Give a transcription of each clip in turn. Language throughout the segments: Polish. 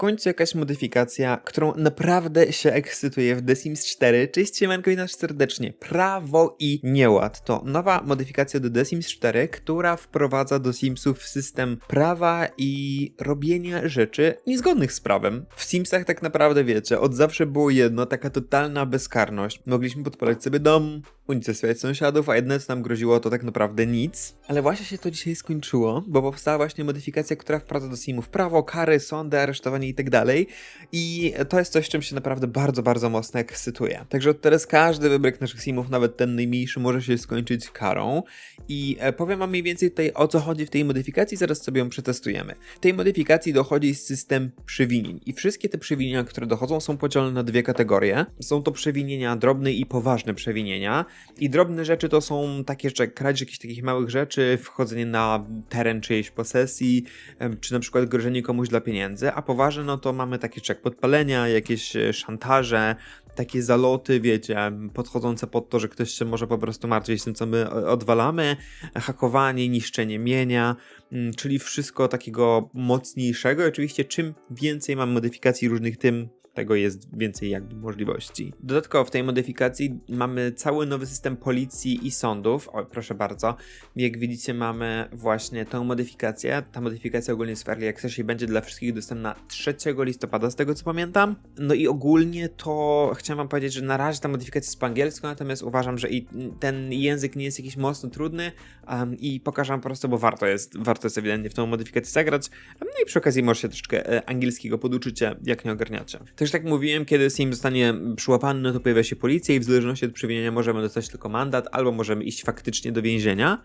końcu jakaś modyfikacja, którą naprawdę się ekscytuję w The Sims 4. Cześć, siemanko i serdecznie. Prawo i nieład to nowa modyfikacja do The Sims 4, która wprowadza do Simsów system prawa i robienia rzeczy niezgodnych z prawem. W Simsach tak naprawdę wiecie, od zawsze było jedno, taka totalna bezkarność. Mogliśmy podpalać sobie dom, unicestwiać sąsiadów, a jedyne co nam groziło to tak naprawdę nic. Ale właśnie się to dzisiaj skończyło, bo powstała właśnie modyfikacja, która wprowadza do Simów prawo, kary, sądy, aresztowanie i tak dalej. I to jest coś, czym się naprawdę bardzo, bardzo mocno ekscytuję. Także od teraz każdy wybryk naszych Simów, nawet ten najmniejszy, może się skończyć karą. I e, powiem wam mniej więcej tutaj o co chodzi w tej modyfikacji, zaraz sobie ją przetestujemy. W tej modyfikacji dochodzi system przewinień i wszystkie te przewinienia, które dochodzą są podzielone na dwie kategorie. Są to przewinienia drobne i poważne przewinienia. I drobne rzeczy to są takie, że kradzież jakichś takich małych rzeczy, wchodzenie na teren czyjejś posesji, czy na przykład grożenie komuś dla pieniędzy, a poważne no to mamy takie jak podpalenia, jakieś e, szantaże, takie zaloty, wiecie, podchodzące pod to, że ktoś się może po prostu martwić tym, co my e, odwalamy, hakowanie, niszczenie mienia, mm, czyli wszystko takiego mocniejszego. Oczywiście czym więcej mam modyfikacji różnych, tym tego jest więcej jakby możliwości. Dodatkowo w tej modyfikacji mamy cały nowy system policji i sądów. O, proszę bardzo. Jak widzicie mamy właśnie tą modyfikację. Ta modyfikacja ogólnie jest w Early Accessie będzie dla wszystkich dostępna 3 listopada z tego co pamiętam. No i ogólnie to chciałem wam powiedzieć, że na razie ta modyfikacja jest po angielsku, natomiast uważam, że i ten język nie jest jakiś mocno trudny um, i pokażę po prostu, bo warto jest, warto jest ewidentnie w tą modyfikację zagrać. No i przy okazji może się troszeczkę e, angielskiego poduczycie, jak nie ogarniacie. Też tak mówiłem, kiedy Sim zostanie przyłapany, no to pojawia się policja i w zależności od przewinienia możemy dostać tylko mandat, albo możemy iść faktycznie do więzienia.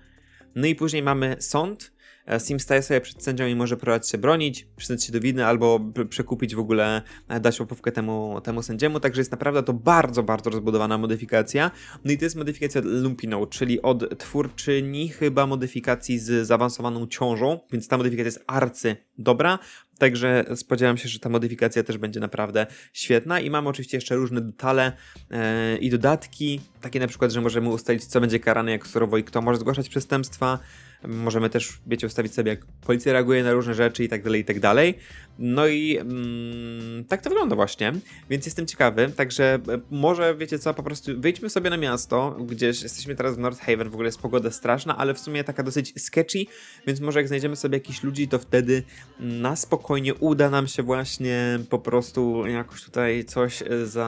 No i później mamy sąd. E, Sim staje sobie przed sędzią i może próbować się bronić, przyznać się do winy albo przekupić w ogóle, e, dać łapówkę temu, temu sędziemu. Także jest naprawdę to bardzo, bardzo rozbudowana modyfikacja. No i to jest modyfikacja Lumpino, czyli od twórczyni chyba modyfikacji z zaawansowaną ciążą, więc ta modyfikacja jest arcy dobra. Także spodziewam się, że ta modyfikacja też będzie naprawdę świetna i mamy oczywiście jeszcze różne detale e, i dodatki, takie na przykład, że możemy ustalić, co będzie karane, jak surowo i kto może zgłaszać przestępstwa. Możemy też, wiecie, ustawić sobie, jak policja reaguje na różne rzeczy i tak dalej, i tak dalej. No i mm, tak to wygląda właśnie, więc jestem ciekawy. Także e, może, wiecie co, po prostu wyjdźmy sobie na miasto, gdzieś jesteśmy teraz w North Haven, w ogóle jest pogoda straszna, ale w sumie taka dosyć sketchy, więc może jak znajdziemy sobie jakichś ludzi, to wtedy na spokojnie uda nam się właśnie po prostu jakoś tutaj coś e, za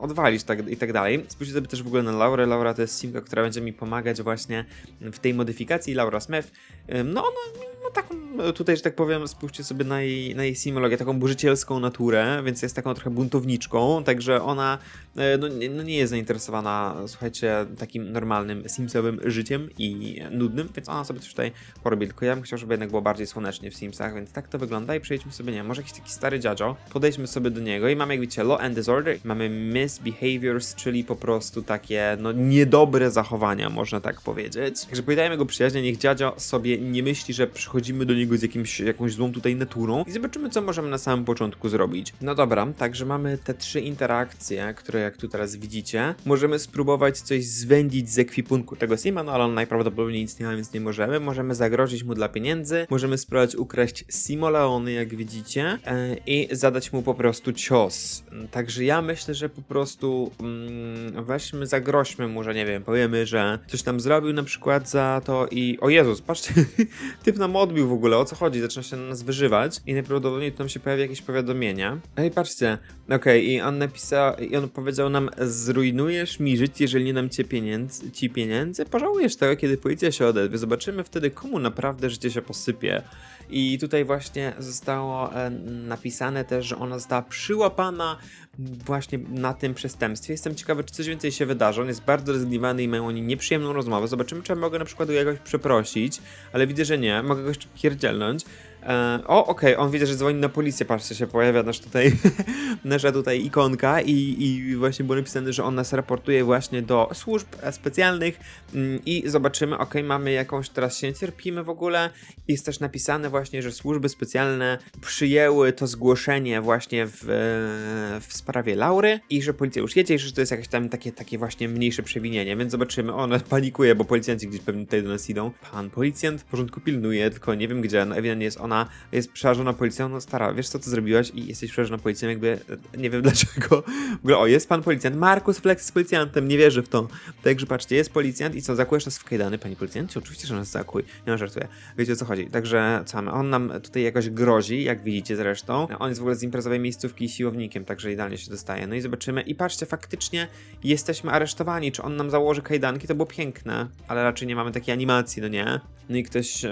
odwalić tak, i tak dalej. Spójrzcie sobie też w ogóle na Laurę. Laura to jest simka, która będzie mi pomagać właśnie w tej modyfikacji. Laura Smith. Ym, No ona no taką, tutaj, że tak powiem, spójrzcie sobie na jej, na jej simologię, taką burzycielską naturę, więc jest taką trochę buntowniczką, także ona e, no, nie- no nie jest zainteresowana, słuchajcie, takim normalnym simsowym życiem i nudnym, więc ona sobie coś tutaj porobi, tylko ja bym chciał, żeby jednak było bardziej słonecznie w Simsach, więc tak to wygląda i przejdźmy sobie, nie wiem, może jakiś taki stary dziadzio, podejdźmy sobie do niego i mamy, jak widzicie, law and disorder, mamy misbehaviors, czyli po prostu takie, no, niedobre zachowania, można tak powiedzieć. Także powiadajmy go przyjaźnie, niech dziadzio sobie nie myśli, że przychodzimy do niego z jakimś, jakąś złą tutaj naturą i zobaczymy, co możemy na samym początku zrobić. No dobra, także mamy te trzy interakcje, które jak tu teraz widzicie, możemy spróbować coś zwędzić z ekwipunku tego Sima, no ale on najprawdopodobniej nic nie ma, więc nie możemy. Możemy zagrozić mu dla pieniędzy, możemy spróbować ukraść Simoleony, jak widzicie, e, i zadać mu po prostu cios. Także ja myślę, że po prostu mm, weźmy, zagroźmy mu, że nie wiem, powiemy, że coś tam zrobił na przykład za to i... O Jezus, patrzcie, typ nam odbił w ogóle, o co chodzi? Zaczyna się na nas wyżywać i najprawdopodobniej tu nam się pojawi jakieś powiadomienie. Ej, patrzcie, okej, i on napisał, i on powiedział nam, zrujnujesz mi życie, jeżeli nie dam cię pieniędzy, ci pieniędzy, pożałujesz tego, kiedy policja się odezwie. Zobaczymy wtedy, komu naprawdę życie się posypie. I tutaj właśnie zostało e, napisane też, że ona została przyłapana właśnie na tym przestępstwie. Jestem ciekawy, czy coś więcej się wydarzy. On jest bardzo rozgniewany i mają oni nieprzyjemną rozmowę. Zobaczymy, czy ja mogę na przykład go jakoś przeprosić, ale widzę, że nie. Mogę go jeszcze pierdzielnąć. E, o, okej, on widzę, że dzwoni na policję, patrzcie, się pojawia nasz tutaj, nasza tutaj ikonka i, i właśnie było napisane, że on nas raportuje właśnie do służb specjalnych mm, i zobaczymy, okej, mamy jakąś, teraz się cierpimy w ogóle, jest też napisane właśnie, że służby specjalne przyjęły to zgłoszenie właśnie w, e, w sprawie Laury i że policja już jedzie i że to jest jakieś tam takie, takie właśnie mniejsze przewinienie, więc zobaczymy, ona panikuje, bo policjanci gdzieś pewnie tutaj do nas idą. Pan policjant w porządku pilnuje, tylko nie wiem gdzie, no ewidentnie jest ona ona jest przerażona policją, no stara, wiesz co ty zrobiłaś i jesteś przerażona policją, jakby, nie wiem dlaczego. W ogóle, o, jest pan policjant, Markus Flex z policjantem, nie wierzę w to. Także patrzcie, jest policjant i co, zakujesz nas w kajdany, panie policjancie? Oczywiście, że nas zakuj, nie ma żartuję. Wiecie o co chodzi. Także co? On nam tutaj jakoś grozi, jak widzicie zresztą. On jest w ogóle z imprezowej miejscówki i siłownikiem, także idealnie się dostaje. No i zobaczymy. I patrzcie, faktycznie jesteśmy aresztowani. Czy on nam założy kajdanki? To było piękne, ale raczej nie mamy takiej animacji, no nie? No i ktoś,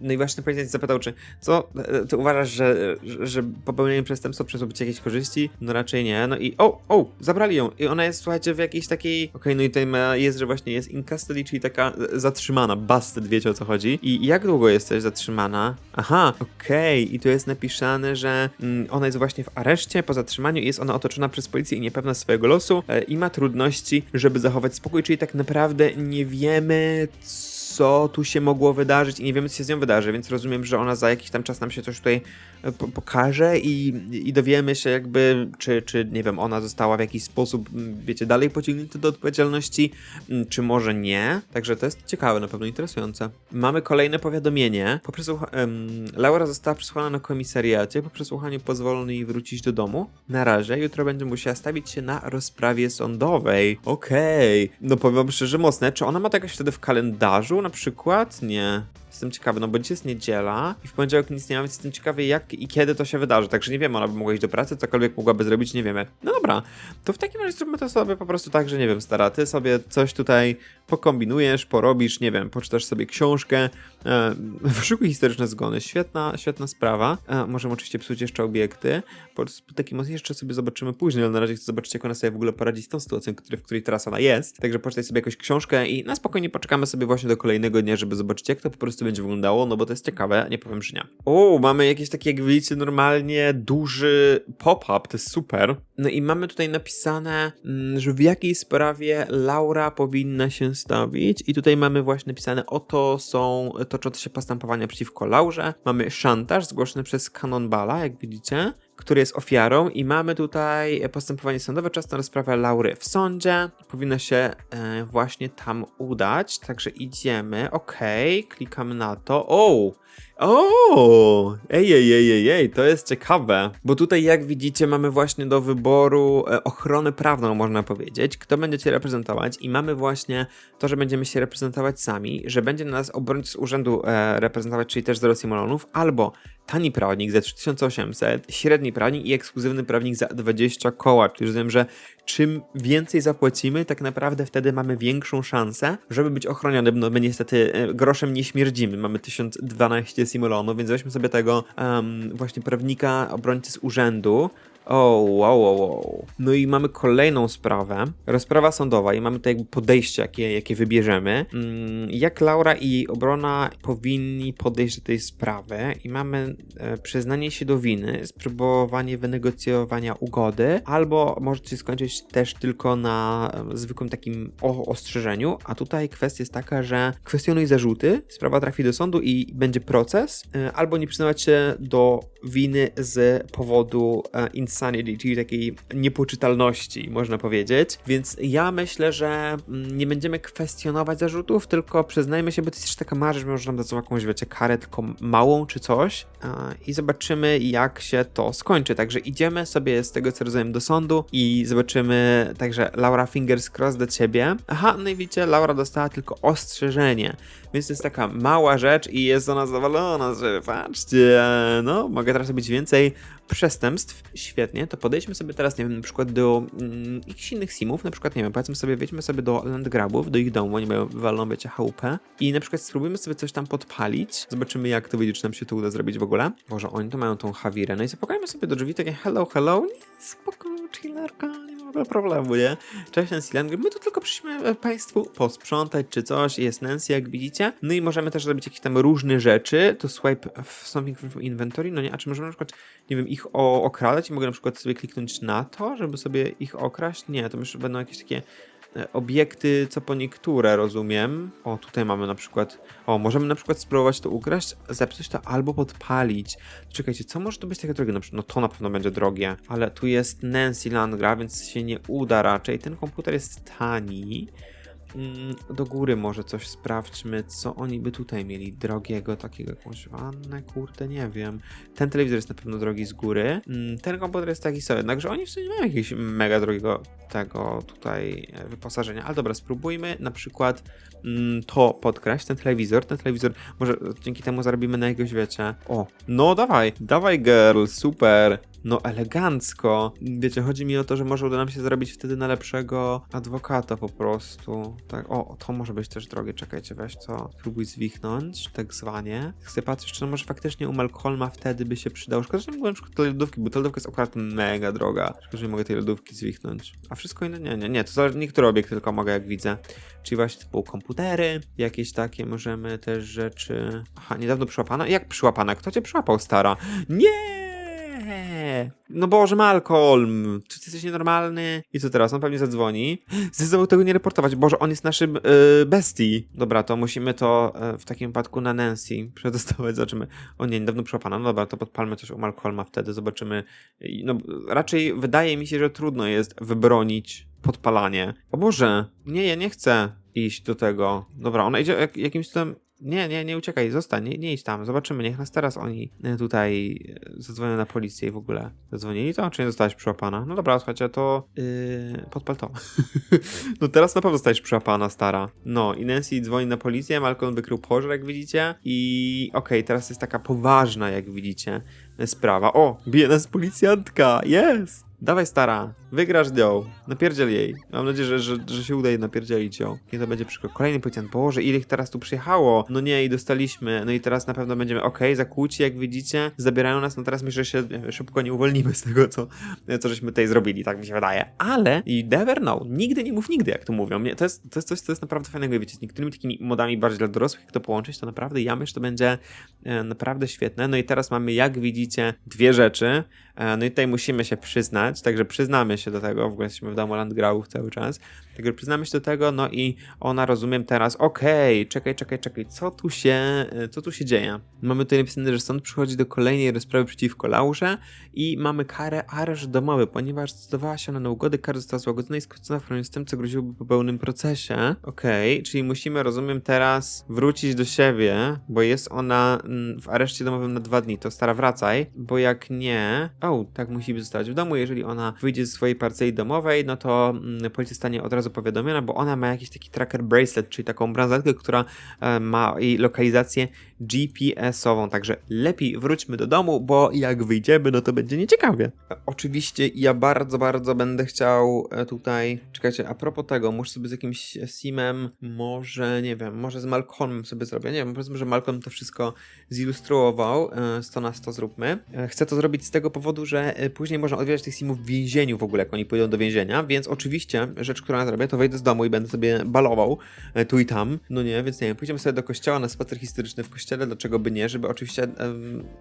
no i właśnie policjant zapytał, czy co, e, ty uważasz, że, że, popełnienie przestępstwa przyniosłoby ci jakieś korzyści? No raczej nie. No i o, o, zabrali ją. I ona jest, słuchajcie, w jakiejś takiej, okej, no i tutaj ma- jest, że właśnie jest in custody, czyli taka e, zatrzymana, busted, wiecie o co chodzi. I jak długo jesteś zatrzymana? Aha, okej, i tu jest napisane, że mm, ona jest właśnie w areszcie, po zatrzymaniu jest ona otoczona przez policję i niepewna swojego losu e, i ma trudności, żeby zachować spokój, czyli tak naprawdę nie wiemy, co tu się mogło wydarzyć i nie wiemy, co się z nią wydarzy, więc rozumiem, że ona za jakiś tam czas nam się coś tutaj pokaże i, i dowiemy się jakby, czy, czy, nie wiem, ona została w jakiś sposób, wiecie, dalej pociągnięta do odpowiedzialności, czy może nie. Także to jest ciekawe, na pewno interesujące. Mamy kolejne powiadomienie. Po em, Laura została przesłuchana na komisariacie. Po przesłuchaniu pozwolono jej wrócić do domu. Na razie, jutro będzie musiała stawić się na rozprawie sądowej. Okej. No powiem szczerze, mocne. Czy ona ma to jakoś wtedy w kalendarzu na przykład? Nie. Jestem ciekawy, no bo dzisiaj jest niedziela i w poniedziałek nic nie ma, więc jestem ciekawy jak i kiedy to się wydarzy. Także nie wiemy, ona by mogła iść do pracy, cokolwiek mogłaby zrobić, nie wiemy. No dobra, to w takim razie zróbmy to sobie po prostu tak, że nie wiem, stara, ty sobie coś tutaj pokombinujesz, porobisz, nie wiem, poczytasz sobie książkę, wyszukuj historyczne zgony, świetna, świetna sprawa. E, możemy oczywiście psuć jeszcze obiekty, po taki mocno jeszcze sobie zobaczymy później, ale na razie chcę zobaczyć, jak ona sobie w ogóle poradzi z tą sytuacją, w której teraz ona jest. Także poczytaj sobie jakąś książkę i na spokojnie poczekamy sobie właśnie do kolejnego dnia, żeby zobaczyć, jak to po prostu będzie wyglądało, no bo to jest ciekawe, nie powiem, że nie. O, mamy jakiś taki, jak widzicie, normalnie duży pop-up, to jest super. No i mamy tutaj napisane, mm, że w jakiej sprawie Laura powinna się stawić i tutaj mamy właśnie napisane, oto są toczące się postępowania przeciwko Laurze. Mamy szantaż zgłoszony przez Cannonballa, jak widzicie który jest ofiarą i mamy tutaj postępowanie sądowe, czas na rozprawę Laury w sądzie. Powinno się e, właśnie tam udać, także idziemy, okej, klikamy na to. O! O! Ej, ej, ej, ej, ej, to jest ciekawe, bo tutaj jak widzicie mamy właśnie do wyboru e, ochronę prawną, można powiedzieć, kto będzie cię reprezentować? I mamy właśnie to, że będziemy się reprezentować sami, że będzie nas obrońca z urzędu e, reprezentować, czyli też z Rosji Molonów, albo tani prawnik za 3800, średni prawnik i ekskluzywny prawnik za 20 koła, czyli rozumiem, że czym więcej zapłacimy, tak naprawdę wtedy mamy większą szansę, żeby być ochronionym. No my niestety e, groszem nie śmierdzimy, mamy 1012 simulonów, więc weźmy sobie tego em, właśnie prawnika, obrońcy z urzędu. O, wow, wow, wow. No i mamy kolejną sprawę, rozprawa sądowa i mamy tutaj jakby podejście, jakie, jakie wybierzemy. Mm, Jak Laura i jej obrona powinni podejść do tej sprawy i mamy e, przyznanie się do winy, spróbowanie wynegocjowania ugody, albo może się skończyć też tylko na e, zwykłym takim ostrzeżeniu, a tutaj kwestia jest taka, że kwestionuj zarzuty, sprawa trafi do sądu i będzie proces, e, albo nie przyznawać się do winy z powodu e, insanity, czyli takiej niepoczytalności, można powiedzieć. Więc ja myślę, że mm, nie będziemy kwestionować zarzutów, tylko przyznajmy się, bo to jest też taka mała rzecz, może nam dadzą jakąś, wiecie, karę, tylko małą czy coś i zobaczymy, jak się to skończy. Także idziemy sobie z tego, co rozumiem, do sądu i zobaczymy, także Laura fingers crossed do ciebie. Aha, no i widzicie, Laura dostała tylko ostrzeżenie, więc to jest taka mała rzecz i jest ona zadowolona, że patrzcie, no, mogę teraz robić więcej przestępstw. Świetnie, to podejdźmy sobie teraz, nie wiem, na przykład do mm, jakichś innych simów, na przykład, nie wiem, powiedzmy sobie, wejdźmy sobie do landgrabów, do ich domu, oni mają wywaloną, wiecie, chałupę. I na przykład spróbujmy sobie coś tam podpalić, zobaczymy jak to wyjdzie, czy nam się to uda zrobić w ogóle. Boże, oni to mają tą hawirę, no i zapukajmy sobie do drzwi, takie hello, hello, nie, spoko, chillerka, żadnego problemu, nie? Cześć Nancy Langer, my tu tylko przyszliśmy e, Państwu posprzątać czy coś, jest Nancy, jak widzicie. No i możemy też zrobić jakieś tam różne rzeczy, to swipe w something from inventory, no nie, a czy możemy na przykład, nie wiem, ich okradać i mogę na przykład sobie kliknąć na to, żeby sobie ich okraść? Nie, to że będą jakieś takie obiekty, co po niektóre, rozumiem. O, tutaj mamy na przykład, o, możemy na przykład spróbować to ukraść, zepsuć to albo podpalić. Czekajcie, co może to być takie drogie? No to na pewno będzie drogie, ale tu jest Nancy Landgra, więc się nie uda raczej. Ten komputer jest tani. Mm, do góry może coś sprawdźmy, co oni by tutaj mieli drogiego, takiego jakąś wannę, kurde, nie wiem. Ten telewizor jest na pewno drogi z góry, mm, ten komputer jest taki sobie, jednakże oni w sumie nie mają jakiegoś mega drogiego tego tutaj e, wyposażenia, ale dobra, spróbujmy na przykład mm, to podkraść, ten telewizor, ten telewizor, może dzięki temu zarobimy na jakiegoś, wiecie, o, no dawaj, dawaj girl, super, no elegancko. Wiecie, chodzi mi o to, że może uda nam się zrobić wtedy na lepszego adwokata po prostu. Tak, o, to może być też drogie, czekajcie, weź to, spróbuj zwichnąć, tak zwanie. Chcę patrzeć, czy to może faktycznie u Malcolma wtedy by się przydał. Szkoda, że nie mogłem przykład tej lodówki, bo ta lodówka jest akurat mega droga. Szkoda, że nie mogę tej lodówki zwichnąć. A wszystko inne, nie, nie, nie, to zależy, niektóre obiekty tylko mogę, jak widzę. Czyli właśnie typu komputery, jakieś takie możemy też rzeczy... Aha, niedawno przyłapana? Jak przyłapana? Kto cię przyłapał, stara? Nie! No Boże, Malcolm, czy ty jesteś nienormalny? I co teraz? On pewnie zadzwoni. Zdecydował tego nie reportować. Boże, on jest naszym yy, bestii. Dobra, to musimy to e, w takim wypadku na Nancy przetestować. Zobaczymy. O nie, niedawno przyłapana. No dobra, to podpalmy coś u Malcolma wtedy. Zobaczymy. No, raczej wydaje mi się, że trudno jest wybronić podpalanie. O Boże, nie, ja nie chcę iść do tego. Dobra, ona idzie jak, jakimś tam... Nie, nie, nie uciekaj, zostań, nie, nie idź tam, zobaczymy, niech nas teraz oni e, tutaj e, zadzwonią na policję i w ogóle zadzwonili to, czy nie zostałaś przyłapana? No dobra, słuchajcie, to yy, podpal to. no teraz na pewno zostałeś przyłapana, stara. No i Nancy dzwoni na policję, Malcolm wykrył pożar, jak widzicie i okej, teraz jest taka poważna, jak widzicie, e, sprawa. O, bije nas policjantka, jest! Dawaj stara, wygrasz nią, napierdziel jej. Mam nadzieję, że, że, że się uda jej napierdzielić ją. I to będzie przykład. Kolejny policjant, Boże, ile ich teraz tu przyjechało? No nie, i dostaliśmy. No i teraz na pewno będziemy, okej, zakłóci, jak widzicie, zabierają nas, no teraz myślę, że się e, szybko nie uwolnimy z tego, co, e, co żeśmy tutaj zrobili, tak mi się wydaje. Ale, i never know, nigdy nie mów nigdy, jak to mówią. Nie, to, jest, to jest coś, co jest naprawdę fajnego, wiecie, z niektórymi takimi modami bardziej dla dorosłych, jak to połączyć, to naprawdę ja myślę, że to będzie e, naprawdę świetne. No i teraz mamy, jak widzicie, dwie rzeczy. E, No i tutaj musimy się przyznać, także przyznamy się do tego, w ogóle jesteśmy w domu Landgrałów cały czas, także przyznamy się do tego, no i ona rozumiem teraz, okej, czekaj, czekaj, czekaj, co tu się, e, co tu się dzieje? Mamy tutaj napisane, że sąd przychodzi do kolejnej rozprawy przeciwko Laurze i mamy karę areszt domowy, ponieważ zdecydowała się ona na ugodę, kara została złagodzona i skrócona w z tym, co groziłoby po pełnym procesie. Okej, czyli musimy, rozumiem, teraz wrócić do siebie, bo jest ona mm, w areszcie domowym na dwa dni, to stara wracaj, bo jak nie, o, tak musi zostać w domu, jeżeli ona wyjdzie ze swojej parceli domowej, no to mm, policja stanie od razu powiadomiona, bo ona ma jakiś taki tracker bracelet, czyli taką bransoletkę, która e, ma jej lokalizację GPS-ową, także lepiej wróćmy do domu, bo jak wyjdziemy, no to będzie nieciekawie. E, Oczywiście ja bardzo, bardzo będę chciał e, tutaj, czekajcie, a propos tego, muszę sobie z jakimś simem, może, nie wiem, może z Malcolmem sobie zrobię, nie wiem, powiedzmy, że Malcolm to wszystko zilustrował, e, 100 na 100 zróbmy. E, Chcę to zrobić z tego powodu, że e, później można odwiedzać tych simów w więzieniu w ogóle, jak oni pójdą do więzienia, więc oczywiście rzecz, którą ja zrobię, to wejdę z domu i będę sobie balował e, tu i tam, no nie, więc nie wiem, pójdziemy sobie do kościoła na spacer historyczny w kościele, dlaczego by nie, żeby oczywiście,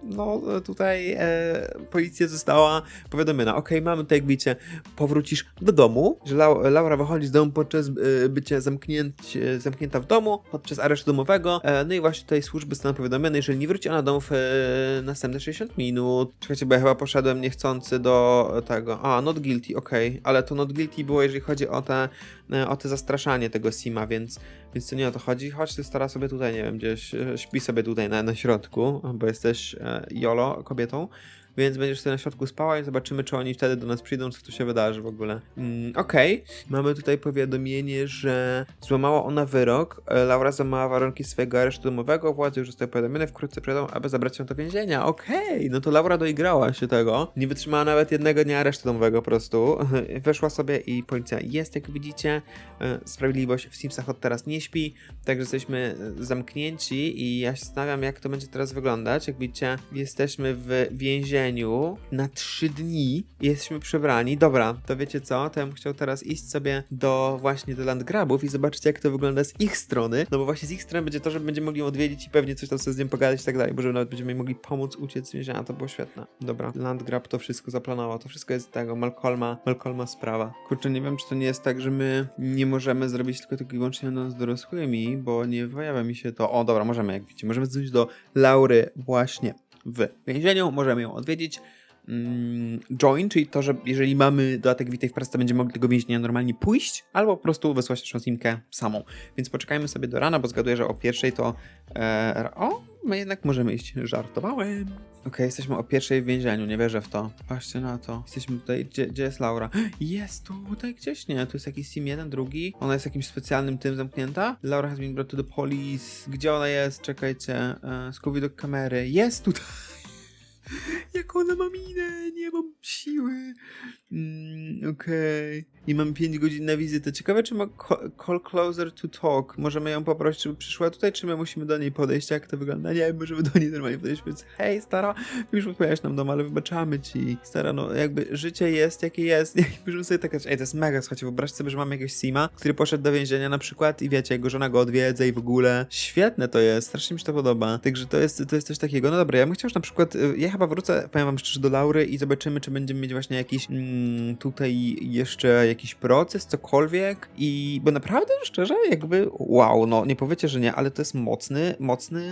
no tutaj e, policja została powiadomiona, okej, mamy tutaj, widzicie, powrócisz do domu, że Lau- Laura wychodzi z domu podczas e, bycia zamknięć, e, zamknięta w domu, podczas aresztu domowego, e, no i właśnie tutaj służby zostaną powiadomione, jeżeli nie wróci ona do domu w e, następne 60 minut. Czekajcie, bo ja chyba poszedłem niechcący do tego, a, not guilty, okej, ale to not guilty było, jeżeli chodzi o te, o te zastraszanie tego Sima, więc, więc to nie o to chodzi. Chodź, ty stara sobie tutaj, nie wiem, gdzieś e, śpi sobie tutaj na, na środku, bo jesteś e, jolo kobietą. Więc będziesz sobie na środku spała i zobaczymy, czy oni wtedy do nas przyjdą, co tu się wydarzy w ogóle. Mm, Okej, mamy tutaj powiadomienie, że złamała ona wyrok. E, Laura złamała warunki swojego aresztu domowego. Władze już zostały powiadomione, wkrótce przyjadą, aby zabrać ją do więzienia. Okej, no to Laura doigrała się tego. Nie wytrzymała nawet jednego dnia aresztu domowego po prostu. Weszła sobie i policja jest, jak widzicie. E, Sprawiedliwość w Simsach od teraz nie śpi, także jesteśmy e, zamknięci i ja się zastanawiam, jak to będzie teraz wyglądać. Jak widzicie, jesteśmy w więzieniu na trzy dni jesteśmy przebrani. Dobra, to wiecie co? To ja bym chciał teraz iść sobie do właśnie do Landgrabów i zobaczyć, jak to wygląda z ich strony. No bo właśnie z ich strony będzie to, że będziemy mogli odwiedzić i pewnie coś tam sobie z nim pogadać i tak dalej, bo że nawet będziemy mogli pomóc uciec z więzienia. To było świetne. Dobra, Landgrab to wszystko zaplanował. To wszystko jest tego Malcolma, Malcolma sprawa. Kurczę, nie wiem, czy to nie jest tak, że my nie możemy zrobić tylko tylko i wyłącznie no, z dorosłymi, bo nie pojawia mi się to. O, dobra, możemy, jak widzicie. Możemy dzwonić do Laury właśnie w więzieniu, możemy ją odwiedzić. mm, join, czyli to, że jeżeli mamy dodatek Witaj w pracy, to będziemy mogli tego więzienia normalnie pójść, albo po prostu wysłać naszą simkę samą. Więc poczekajmy sobie do rana, bo zgaduję, że o pierwszej to... E, o, my jednak możemy iść. Żartowałem. Okej, jesteśmy o pierwszej w więzieniu, nie wierzę w to. Patrzcie na to. Jesteśmy tutaj, gdzie, gdzie jest Laura? Jest tutaj gdzieś, nie? Tu jest jakiś sim jeden, drugi. Ona jest jakimś specjalnym tym zamknięta. Laura has been brought to the police. Gdzie ona jest? Czekajcie. E, do kamery. Jest tutaj! Jak ona ma minę, nie mam siły. Mm, Okej. I mam 5 godzin na wizytę. Ciekawe, czy ma call closer to talk. Możemy ją poprosić, żeby przyszła tutaj, czy my musimy do niej podejść? Jak to wygląda? Nie, możemy do niej normalnie podejść, więc hej, stara, już odpowiadasz nam dom, ale wybaczamy ci. Stara, no jakby życie jest, jakie jest. Nie możemy sobie tak Ej, to jest mega, słuchajcie, wyobraźcie sobie, że mamy jakiegoś Sima, który poszedł do więzienia na przykład i wiecie, jego żona go odwiedza i w ogóle. Świetne to jest, strasznie mi się to podoba. Także to jest, to jest coś takiego. No dobra, ja bym chciał już na przykład, y, ja chyba wrócę, powiem wam szczerze, do Laury i zobaczymy, czy będziemy mieć właśnie jakiś mm, tutaj jeszcze jakiś proces, cokolwiek. I, bo naprawdę, szczerze, jakby, wow, no nie powiecie, że nie, ale to jest mocny, mocny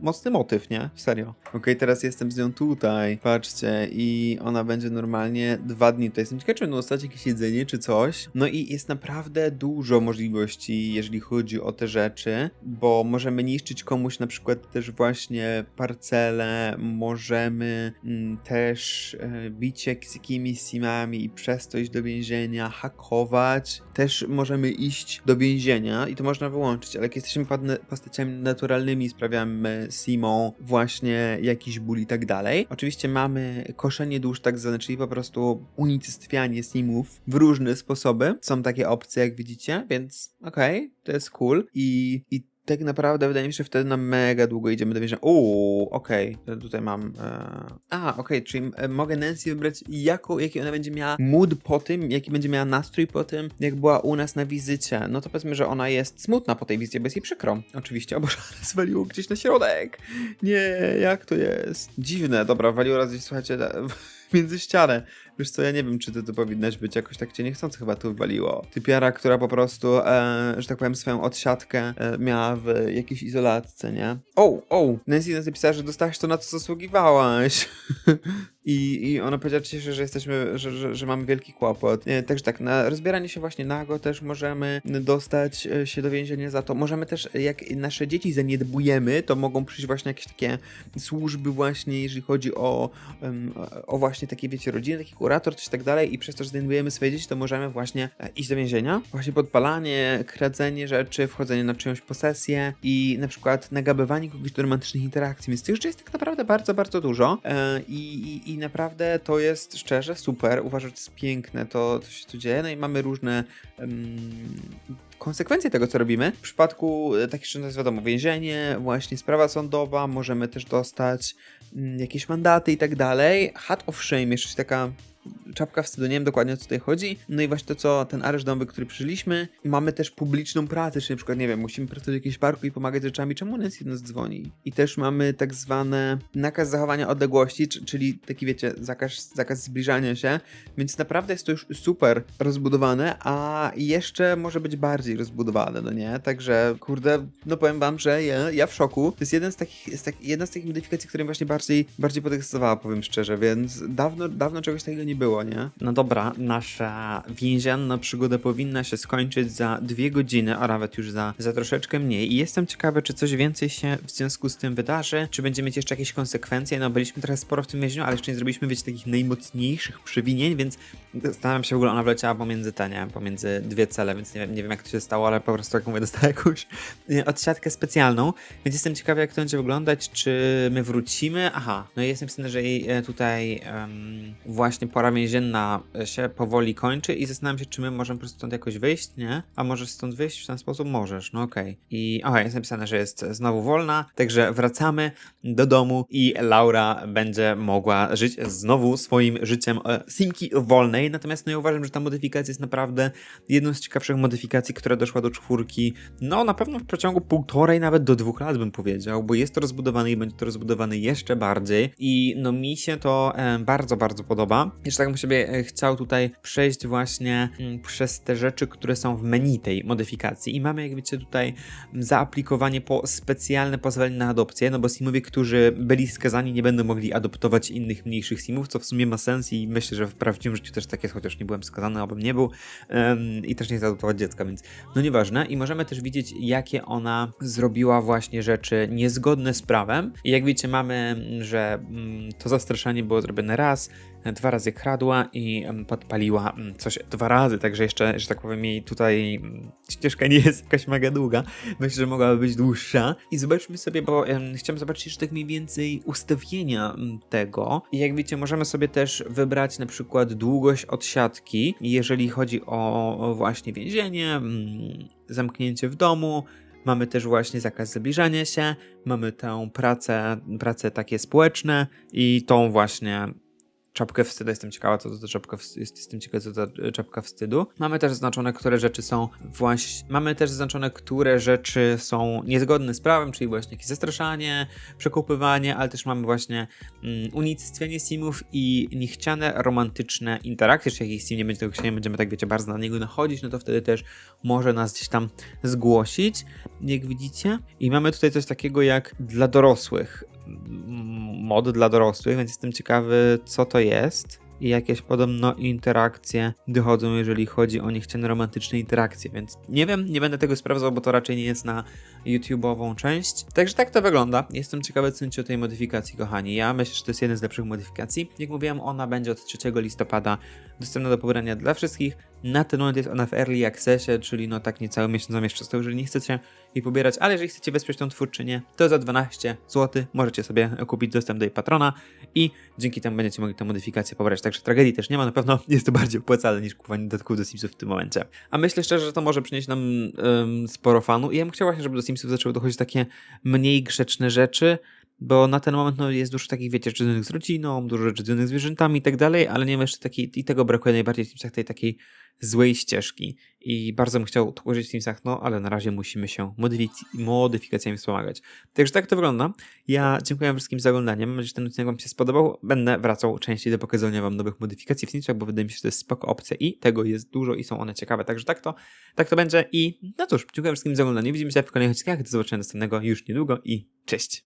mocny motyw, nie? Serio. Okej, teraz jestem z nią tutaj. Patrzcie, i ona będzie normalnie dwa dni tutaj. Jestem ciekaw, czy będą dostać jakieś jedzenie, czy coś. No i jest naprawdę dużo możliwości, jeżeli chodzi o te rzeczy, bo możemy niszczyć komuś na przykład też właśnie parcele, możemy mm, też e, bić z jakimiś simami i przez to iść do więzienia, hakować. Też możemy iść do więzienia i to można wyłączyć, ale jak jesteśmy postaciami naturalnymi, sprawiamy simą właśnie jakiś ból i tak dalej. Oczywiście mamy koszenie dusz tak zwane, czyli po prostu unicestwianie simów w różne sposoby. Są takie opcje, jak widzicie, więc okej, to jest cool. I, i tak naprawdę wydaje mi się, że wtedy na mega długo idziemy do więzienia. Uuu, okej, to tutaj mam. E... A, okej, czyli e, mogę Nancy wybrać, jaką, jaki ona będzie miała mood po tym, jaki będzie miała nastrój po tym, jak była u nas na wizycie. No to powiedzmy, że ona jest smutna po tej wizycie, jest jej przykro. Oczywiście, o Boże, zwaliło gdzieś na środek. Nie, jak to jest? Dziwne, dobra, waliło raz gdzieś, słuchajcie, na- między ścianę. Wiesz co, ja nie wiem, czy ty to powinnaś być jakoś tak cię niechcący chyba tu wywaliło. Typiara, która po prostu, e, że tak powiem, swoją odsiadkę e, miała w jakiejś izolatce, nie? O, o, Nancy nas napisała, że dostałaś to, na co zasługiwałaś. I, I ona powiedziała, cieszy, że jesteśmy, że, że, że mamy wielki kłopot. Także tak, na rozbieranie się właśnie nago też możemy dostać e, się do więzienia za to. Możemy też, jak nasze dzieci zaniedbujemy, to mogą przyjść właśnie jakieś takie służby właśnie, jeżeli chodzi o, o właśnie takie, wiecie, rodziny, taki kurator, coś tak dalej i przez to, że zaniedbujemy swoje dzieci, to możemy właśnie e, iść do więzienia. Właśnie podpalanie, kradzenie rzeczy, wchodzenie na czyjąś posesję i na przykład nagabywanie kogoś do romantycznych interakcji, więc tych rzeczy jest tak naprawdę bardzo, bardzo dużo E, i, i, i naprawdę to jest szczerze super, uważam, że to jest piękne, to, to się tu dzieje, no i mamy różne em, konsekwencje tego, co robimy. W przypadku takich to jest wiadomo, więzienie, właśnie sprawa sądowa, możemy też dostać mm, jakieś mandaty i tak dalej. Hat of Shame, jeszcze taka czapka wstydu, nie wiem dokładnie o co tutaj chodzi. No i właśnie to, co ten areszt domowy, który przeżyliśmy. Mamy też publiczną pracę, czyli na przykład, nie wiem, musimy pracować w jakimś parku i pomagać rzeczami, czemu nas dzwoni? I też mamy tak zwane nakaz zachowania odległości, czy- czyli taki, wiecie, zakaz, zakaz zbliżania się, więc naprawdę jest to już super rozbudowane, a jeszcze może być bardziej rozbudowane, no nie? Także, kurde, no powiem wam, że ja, ja w szoku. To jest jeden z takich, tak, jedna z takich modyfikacji, która mnie właśnie bardziej, bardziej podekscytowała, powiem szczerze, więc dawno, dawno czegoś takiego nie było, nie? No dobra, nasza więzienna przygoda powinna się skończyć za dwie godziny, a nawet już za, za troszeczkę mniej. I jestem ciekawy, czy coś więcej się w związku z tym wydarzy, czy będziemy mieć jeszcze jakieś konsekwencje, no byliśmy trochę sporo w tym więzieniu, ale jeszcze nie zrobiliśmy, wiecie, takich najmocniejszych przewinień, więc zastanawiam się w ogóle, ona wleciała pomiędzy te, nie, pomiędzy dwie cele, więc nie wiem, nie wiem jak to się stało, ale po prostu jak mówię, dostała jakąś odsiadkę specjalną, więc jestem ciekawy jak to będzie wyglądać, czy my wrócimy, aha, no i jest napisane, że jej e, tutaj em, właśnie pora więzienna się powoli kończy i zastanawiam się, czy my możemy po prostu stąd jakoś wyjść, nie? A możesz stąd wyjść w ten sposób? Możesz, no okej. I okej, jest napisane, że jest znowu wolna, także wracamy do domu i Laura będzie mogła żyć znowu swoim życiem e, simki wolnej, natomiast no ja uważam, że ta modyfikacja jest naprawdę jedną z ciekawszych modyfikacji, która doszła do czwórki, no na pewno w przeciągu półtorej, nawet do dwóch lat bym powiedział, bo jest to rozbudowane i będzie to rozbudowane jeszcze bardziej i no mi się to e, bardzo, bardzo podoba. Jeszcze tak bym sobie e, chciał tutaj przejść właśnie mm, przez te rzeczy, które są w menu tej modyfikacji. I mamy, jak wiecie, tutaj zaaplikowanie po specjalne pozwolenie na adopcję, no bo simowie, którzy byli skazani, nie będą mogli adoptować innych mniejszych simów, co w sumie ma sens i myślę, że w prawdziwym życiu też tak jest, chociaż nie byłem skazany, abym nie był i też nie chcę adoptować dziecka, więc no nieważne. I możemy też widzieć, jakie ona zrobiła właśnie rzeczy niezgodne z prawem. I jak widzicie, mamy, że mm, to zastraszanie było zrobione raz, dwa razy kradła i podpaliła coś dwa razy, także jeszcze, że tak powiem, jej tutaj ścieżka nie jest jakaś mega długa. Myślę, że mogłaby być dłuższa. I zobaczmy sobie, bo em, chciałem zobaczyć jeszcze tak mniej więcej ustawienia tego. I jak widzicie, możemy sobie też wybrać na przykład długość odsiadki, jeżeli chodzi o, właśnie więzienie, zamknięcie w domu, Mamy też właśnie zakaz zbliżania się, mamy tę pracę, pracę takie społeczne i tą właśnie czapkę wstydu. Jestem ciekawa, co to za czapka wstydu. Jestem ciekawa, co to za czapka wstydu. Mamy też zaznaczone, które rzeczy są właśnie. Mamy też zaznaczone, które rzeczy są niezgodne z prawem, czyli właśnie jakieś zastraszanie, przekupywanie, ale też mamy właśnie mm, unicestwianie simów i niechciane romantyczne interakcje. Czyli jakiś sim nie będzie tego chciał, będziemy tak wiecie, bardzo na niego nachodzić, no to wtedy też może nas gdzieś tam zgłosić, jak widzicie. I mamy tutaj coś takiego jak dla dorosłych mod dla dorosłych, więc jestem ciekawy, co to jest. I jakieś podobno interakcje dochodzą, jeżeli chodzi o niechciane romantyczne interakcje, więc nie wiem, nie będę tego sprawdzał, bo to raczej nie jest na YouTube'ową część. Także tak to wygląda. Jestem ciekawy, co o tej modyfikacji, kochani. Ja myślę, że to jest jedna z lepszych modyfikacji. Jak mówiłem, ona będzie od 3 listopada dostępna do pobrania dla wszystkich. Na ten moment jest ona w Early Accessie, czyli no tak niecały miesiąc zamiast to jeżeli nie chcecie jej pobierać, ale jeżeli chcecie wesprzeć tą twórczynię, to za 12 zł możecie sobie kupić dostęp do jej patrona i dzięki temu będziecie mogli tę modyfikację pobrać. Także tragedii też nie ma, na pewno jest to bardziej opłacalne niż kupowanie dodatków do Simsów w tym momencie. A myślę szczerze, że to może przynieść nam ym, sporo fanu i ja bym chciał właśnie, żeby do Simsów zaczęły dochodzić takie mniej grzeczne rzeczy, bo na ten moment no, jest dużo takich, wiecie, związanych z rodziną, dużo rzeczy związanych z zwierzętami i tak dalej, ale nie ma jeszcze takiej, i tego brakuje najbardziej w Simsach, tej takiej złej ścieżki. I bardzo bym chciał to użyć w Simsach, no ale na razie musimy się modyfic- modyfikacjami wspomagać. Także tak to wygląda. Ja dziękuję wszystkim za oglądanie. Mam nadzieję, że ten odcinek Wam się spodobał. Będę wracał częściej do pokazania Wam nowych modyfikacji w Simsach, bo wydaje mi się, że to jest spoko opcja i tego jest dużo i są one ciekawe. Także tak to, tak to będzie i no cóż, dziękuję wszystkim za oglądanie. Widzimy się w kolejnych odcinkach. Do zobaczenia następnego już niedługo i cześć!